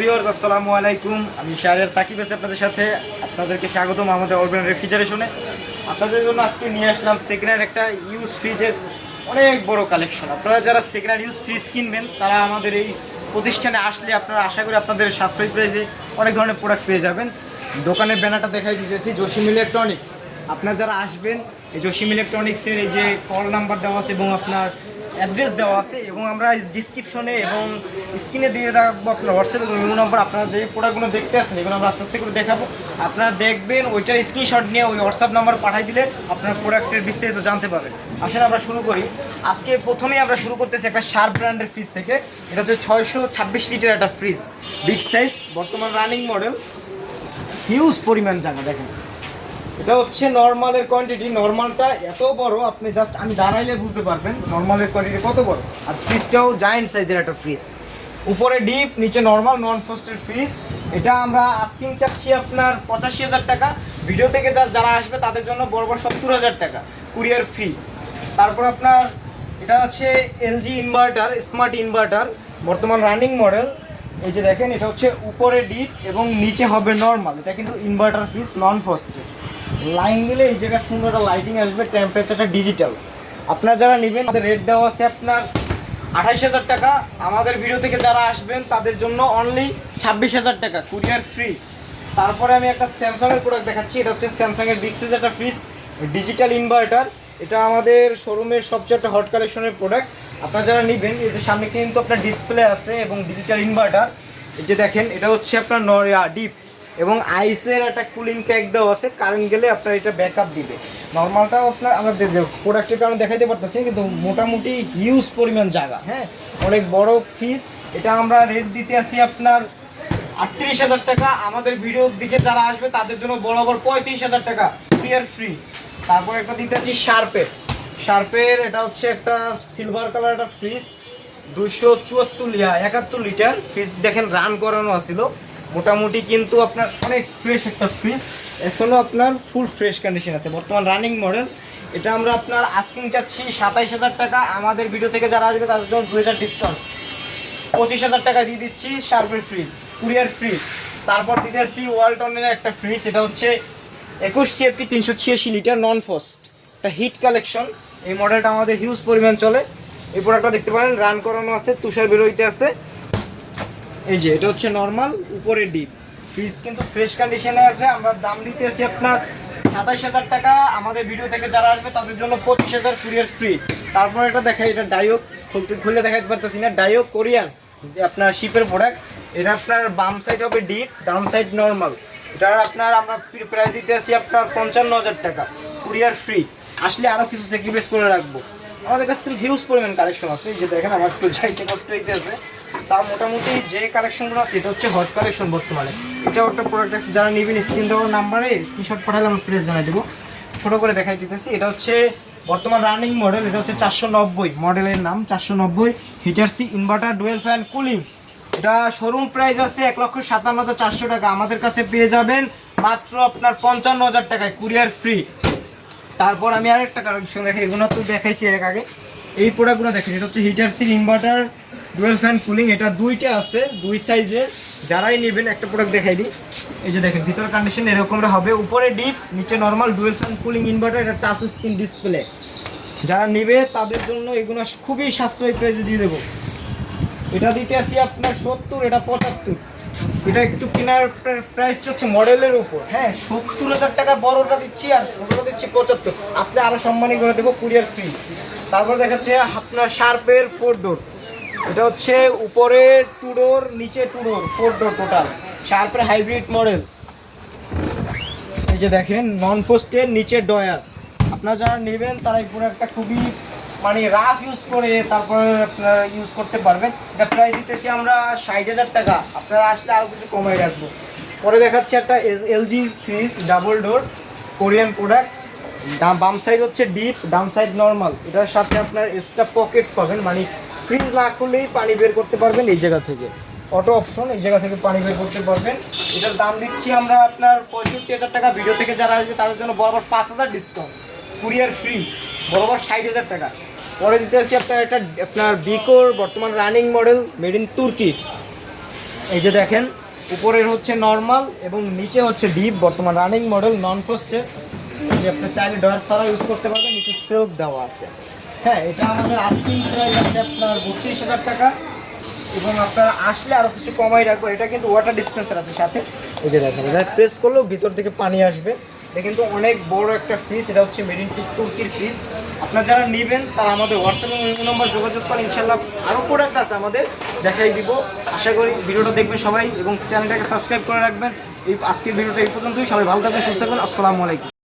Viewers আসসালামু আলাইকুম। আমি শাহরিয়ার সাকিব আছি আপনাদের সাথে। আপনাদেরকে স্বাগতম আমাদের অরবেন রেফ্রিজারেশনে আপনাদের জন্য আজকে নিয়ে আসলাম সেকেন্ড একটা ইউজ ফ্রিজের অনেক বড় কালেকশন আপনারা যারা সেকেন্ড ইউজ ফ্রিজ কিনবেন, তারা আমাদের এই প্রতিষ্ঠানে আসলে আপনারা আশা করি আপনাদের সাশ্রয়ী প্রাইসে অনেক ধরনের প্রোডাক্ট পেয়ে যাবেন। দোকানের ব্যানারটা দেখাই দিতেছি জসিম ইলেকট্রনিক্স আপনারা যারা আসবেন, এই জসিম ইলেকট্রনিক্সের এই যে কল নাম্বার দেওয়া আছে এবং আপনার অ্যাড্রেস দেওয়া আছে এবং আমরা ডিসক্রিপশনে এবং স্ক্রিনে দিয়ে রাখব আপনার হোয়াটসঅ্যাপ এবং ইমো নম্বর আপনারা যে প্রোডাক্টগুলো দেখতে আসেন এগুলো আমরা আস্তে আস্তে করে দেখাবো। আপনারা দেখবেন ওইটার স্ক্রিনশট নিয়ে ওই হোয়াটসঅ্যাপ নাম্বার পাঠিয়ে দিলে আপনার প্রোডাক্টের বিস্তারিত জানতে পারবেন। আসলে আমরা শুরু করি। আজকে প্রথমেই আমরা শুরু করতেছি একটা শার্প ব্র্যান্ডের ফ্রিজ থেকে। এটা হচ্ছে ছয়শো ছাব্বিশ লিটার একটা ফ্রিজ বিগ সাইজ বর্তমান রানিং মডেল হিউজ পরিমাণ জায়গা, দেখেন। এটা হচ্ছে নর্মালের কোয়ান্টিটি নর্মালটা এত বড়, আপনি জাস্ট আমি দাঁড়াইলে বুঝতে পারবেন নর্মালের কোয়ান্টিটি কত বড়। আর ফ্রিজটাও জায়েন্ট সাইজের একটা ফ্রিজ উপরে ডিপ নিচে নর্মাল নন ফ্রস্টের ফ্রিজ এটা আমরা আস্কিং চাচ্ছি আপনার পঁচাশি হাজার টাকা। ভিডিও থেকে যারা আসবে, তাদের জন্য বড় বড় সত্তর হাজার টাকা কুরিয়ার ফ্রি তারপর আপনার এটা আছে এলজি ইনভার্টার স্মার্ট ইনভার্টার বর্তমান রানিং মডেল এই যে দেখেন, এটা হচ্ছে উপরে ডিপ এবং নিচে হবে নর্মাল এটা কিন্তু inverter fridge non frosted line দিলে এই জায়গায় সুন্দর একটা লাইটিং আসবে টেম্পারেচারটা ডিজিটাল আপনারা যারা নেবেন, তাদের রেট দেওয়া আছে আপনার আঠাইশ হাজার টাকা। আমাদের ভিডিও থেকে যারা আসবেন, তাদের জন্য অনলি ছাব্বিশ হাজার টাকা কুরিয়ার ফ্রি তারপরে আমি একটা স্যামসাংয়ের প্রোডাক্ট দেখাচ্ছি, এটা হচ্ছে স্যামসাংয়ের বিগ একটা ফ্রিজ ডিজিটাল ইনভার্টার এটা আমাদের শোরুমের সবচেয়ে একটা হট কালেকশনের প্রোডাক্ট আপনারা যারা নেবেন, এদের সামনে কিন্তু আপনার ডিসপ্লে আছে এবং ডিজিটাল ইনভার্টার এই যে দেখেন, এটা হচ্ছে আপনার ডিপ এবং আইসের একটা কুলিং প্যাক দেওয়া আছে কারেন্ট গেলে আপনার এটা ব্যাকআপ দিবে। নর্মালটাও আপনার আমরা প্রোডাক্টের কারণে দেখাইতে পারতেছি, কিন্তু মোটামুটি হিউজ পরিমাণ জায়গা হ্যাঁ? অনেক বড় ফিস এটা আমরা রেট দিতে আসি আপনার আটত্রিশ হাজার টাকা। আমাদের ভিডিওর দিকে যারা আসবে, তাদের জন্য বরাবর পঁয়ত্রিশ হাজার টাকা ফ্রিয়ার ফ্রি তারপর একটা দিতে আছি শার্পের শার্পের এটা হচ্ছে একটা সিলভার কালার একটা ফ্রিজ দুইশো চুয়াত্তর একাত্তর লিটার। ফ্রিজ দেখেন রান করানো আছিল। মোটামুটি কিন্তু আপনার অনেক ফ্রেশ একটা ফ্রিজ এখনও আপনার ফুল ফ্রেশ কন্ডিশন আছে। বর্তমান রানিং মডেল এটা আমরা আপনার আস্কিং চাচ্ছি সাতাইশ হাজার টাকা। আমাদের ভিডিও থেকে যারা আসবে, তাদের জন্য দু হাজার ডিসকাউন্ট পঁচিশ হাজার টাকা দিয়ে দিচ্ছি শার্পের ফ্রিজ কুরিয়ার ফ্রিজ তারপর দিতে আসছি ওয়ালটনের একটা ফ্রিজ এটা হচ্ছে একুশ সিএফটি তিনশো ছিয়াশি লিটার নন ফস্ট একটা হিট কালেকশন এই মডেলটা আমাদের হিউজ পরিমাণ চলে। এই প্রোডাক্টটা দেখতে পারেন রান করানো আছে, তুষার বেরোইতে আছে। এই যে, এটা হচ্ছে নর্মাল উপরে ডিপ ফ্রিজ কিন্তু ফ্রেশ কন্ডিশনে আছে, আমরা দাম দিতে আছি আপনার সাতাইশ হাজার টাকা। আমাদের ভিডিও থেকে যারা আসবে, তাদের জন্য পঁচিশ হাজার কুরিয়ার ফ্রি তারপর এটা দেখাই, এটা ডাইও খুলতে খুলে দেখাতে পারতেছি না। ডাইও কোরিয়ান আপনার শিপের প্রোডাক্ট এটা আপনার বাম সাইড হবে ডিপ ডাউন সাইড নর্মাল এটার আপনার আমরা প্রাইস দিতে আসি আপনার পঞ্চান্ন হাজার টাকা কুরিয়ার ফ্রি আসলে আরও কিছু স্যাক্রিফাইস করে রাখব। আমাদের কাছে কিন্তু হিউজ পরিমাণ কালেকশন আছে। যে দেখেন, আমার একটু যাইতে কষ্ট হইতে আছে তা মোটামুটি যে কালেকশনগুলো আছে, এটা হচ্ছে হট কালেকশন বর্তমানে। এটা একটা প্রোডাক্ট আছে, যারা নেবেন স্ক্রিন দেওয়ার নাম্বারে স্ক্রিনশট পাঠালে আমি প্রেস জানাই দেবো। ছোটো করে দেখাই দিতেছি, এটা হচ্ছে বর্তমান রানিং মডেল এটা হচ্ছে চারশো নব্বই মডেলের নাম, চারশো নব্বই Hitachi inverter dual fan cooling এটা শোরুম প্রাইস আছে এক লক্ষ সাতান্ন হাজার চারশো টাকা। আমাদের কাছে পেয়ে যাবেন মাত্র আপনার পঞ্চান্ন হাজার টাকায় কুরিয়ার ফ্রি তারপর আমি আরেকটা কালেকশন দেখাই, এগুলো তো দেখাইছি এক আগে। এই প্রোডাক্টগুলো দেখেন, এটা হচ্ছে Hitachi inverter dual fan cooling এটা দুইটা আছে, দুই সাইজের যারাই নেবেন, একটা প্রোডাক্ট দেখাই দিই। এই যে দেখেন, ভিতর কন্ডিশন এরকমটা হবে। উপরে ডিপ নিচে normal dual fan cooling inverter এটা টাচ স্ক্রিন ডিসপ্লে যারা নেবে, তাদের জন্য এগুলো খুবই সাশ্রয়ী প্রাইসে দিয়ে দেবো। এটা দিতে আসি আপনার সত্তর, এটা পঁচাত্তর। এটা একটু কেনার প্রাইসটা হচ্ছে মডেলের উপর। হ্যাঁ সত্তর হাজার টাকা বড়টা দিচ্ছি আর ছোটোটা দিচ্ছি পঁচাত্তর। আসলে আরও সম্মানী করে দেবো কুরিয়ার ফ্রি তারপর দেখাচ্ছে আপনার শার্পের ফোর ডোর এটা হচ্ছে উপরে টু ডোর নিচে two door four door total শার্পের hybrid model এই যে দেখেন নন পোস্টের নিচে ডয়ার। আপনারা যারা নেবেন, তারা এই প্রোডাক্টটা খুবই মানে রাফ ইউজ করে তারপরে আপনারা ইউজ করতে পারবেন। এটা প্রায় দিতেছি আমরা ষাট হাজার টাকা। আপনারা আসলে আরও কিছু কমাই রাখব। পরে দেখাচ্ছি একটা LG fridge double door Korean product ডান বাম সাইড হচ্ছে ডিপ ডান সাইড নর্মাল এটার সাথে আপনার এক্সট্রা পকেট পাবেন মানে ফ্রিজ না খুললেই পানি বের করতে পারবেন এই জায়গা থেকে। অটো অপশন এই জায়গা থেকে পানি বের করতে পারবেন। এটার দাম দিচ্ছি আমরা আপনার পঁয়ষট্টি হাজার টাকা। ভিডিও থেকে যারা আসবে, তাদের জন্য বরাবর পাঁচ হাজার ডিসকাউন্ট কুরিয়ার ফ্রি বরাবর ষাট হাজার টাকা। পরে দিতে আসছি আপনার একটা, আপনার বিকোর বর্তমান রানিং মডেল মেড ইন তুর্কি এই যে দেখেন, উপরের হচ্ছে নর্মাল এবং নিচে হচ্ছে ডিপ বর্তমান রানিং মডেল নন ফ্রস্টের যে আপনি চাইলে ডয়ার ছাড়া ইউজ করতে পারবেন, নিচে সিল্ক দেওয়া আছে। হ্যাঁ এটা আমাদের আস্কিং প্রাইস আছে আপনার বত্রিশ হাজার টাকা। এবং আপনারা আসলে আরও কিছু কমাই রাখব এটা কিন্তু ওয়াটার ডিসপেন্সার আছে সাথে। এই যে দেখেন, এটা প্রেস করলেও ভিতর থেকে পানি আসবে। এটা কিন্তু অনেক বড় একটা ফ্রিজ এটা হচ্ছে মেড ইন তুর্কির ফ্রিজ আপনারা যারা নেবেন, তারা আমাদের হোয়াটসঅ্যাপ এবং নম্বর যোগাযোগ করেন ইনশাল্লাহ আরও প্রোডাক্ট আছে আমাদের, দেখাই দিব। আশা করি ভিডিওটা দেখবেন সবাই, এবং চ্যানেলটাকে সাবস্ক্রাইব করে রাখবেন। এই আজকের ভিডিওটা এই পর্যন্তই। সবাই ভালো থাকবেন, সুস্থ থাকবেন। আসসালামু আলাইকুম।